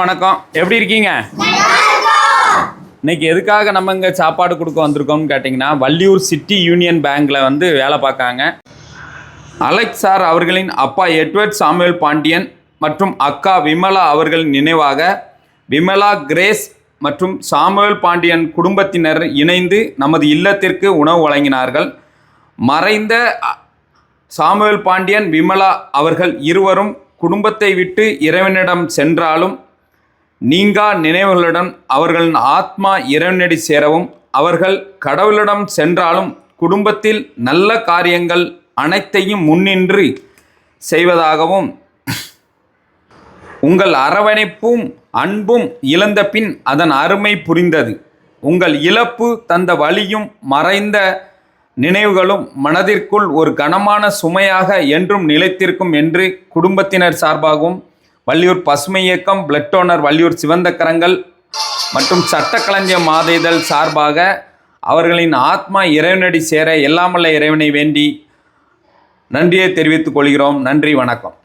வணக்கம். எப்படி இருக்கீங்க? இன்னைக்கு எதுக்காக நம்ம இங்கே சாப்பாடு கொடுக்க வந்திருக்கோம்னு கேட்டிங்கன்னா வள்ளியூர் சிட்டி யூனியன் பேங்க்கில் வந்து வேலை பார்க்காங்க அலெக்ஸ் சார் அவர்களின் அப்பா எட்வர்ட் சாமுவேல் பாண்டியன் மற்றும் அக்கா விமலா அவர்களின் நினைவாக விமலா கிரேஸ் மற்றும் சாமுவேல் பாண்டியன் குடும்பத்தினர் இணைந்து நமது இல்லத்திற்கு உணவு வழங்கினார்கள். மறைந்த சாமுவேல் பாண்டியன் விமலா அவர்கள் இருவரும் குடும்பத்தை விட்டு இறைவனிடம் சென்றாலும் நீங்கா நினைவுகளுடன் அவர்களின் ஆத்மா இறைவனடி சேரவும் அவர்கள் கடவுளிடம் சென்றாலும் குடும்பத்தில் நல்ல காரியங்கள் அனைத்தையும் முன்னின்று செய்வதாகவும் உங்கள் அரவணைப்பும் அன்பும் இழந்த பின் அதன் அருமை புரிந்தது. உங்கள் இழப்பு தந்த வழியும் மறைந்த நினைவுகளும் மனதிற்குள் ஒரு கனமான சுமையாக என்றும் நிலைத்திருக்கும் என்று குடும்பத்தினர் சார்பாகவும் வள்ளியூர் பசுமை இயக்கம் பிளட் டோனர் வள்ளியூர் சிவந்த கரங்கள் மற்றும் சட்டக்கலைஞர் மாத இதழ் சார்பாக அவர்களின் ஆத்மா இறைவனடி சேர எல்லாமல்ல இறைவனை வேண்டி நன்றியை தெரிவித்துக் கொள்கிறோம். நன்றி வணக்கம்.